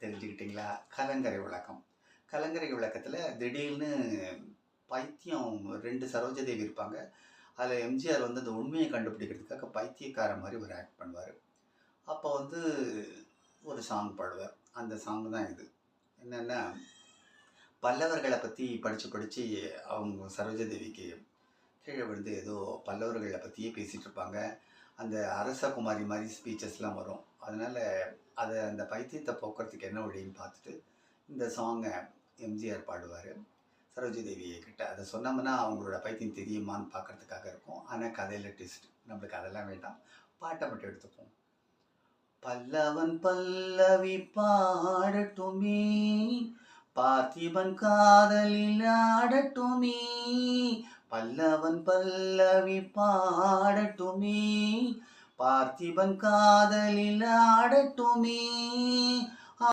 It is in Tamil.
தெரிஞ்சுக்கிட்டீங்களா? கலங்கரை விளக்கம். கலங்கரை விளக்கத்தில் திடீர்னு பைத்தியம் ரெண்டு சரோஜதேவி இருப்பாங்க. அதில் எம்ஜிஆர் வந்து அந்த உண்மையை கண்டுபிடிக்கிறதுக்காக பைத்தியக்கார மாதிரி ஒரு ஆக்ட் பண்ணுவார். அப்போ வந்து ஒரு சாங் பாடுவார். அந்த சாங் தான் இது. என்னென்னா பல்லவர்களை பற்றி படித்து படித்து அவங்க சரோஜதேவிக்கு கீழே விழுந்து ஏதோ பல்லவர்களை பற்றியே பேசிகிட்டு இருப்பாங்க. அந்த அரசகுமாரி மாதிரி ஸ்பீச்சஸ்லாம் வரும். அதனால் அதை அந்த பைத்தியத்தை போக்குறதுக்கு என்ன வழின்னு பார்த்துட்டு இந்த சாங்கை எம்ஜிஆர் பாடுவார். சரோஜி தேவியை கிட்ட அதை சொன்னோம்னா அவங்களோட பைத்தியம் தெரியுமான்னு பார்க்கறதுக்காக இருக்கும். ஆனால் கதையில் டெஸ்ட் நம்மளுக்கு அதெல்லாம் வேண்டாம். பாட்டை மட்டும் எடுத்துப்போம். பல்லவன் பல்லவி பாடட்டுமே பார்த்திபன் காதலில் ஆடட்டுமே பல்லவன் பல்லவி பாடட்டுமே பார்த்திபன் காதலில் ஆடட்டுமே.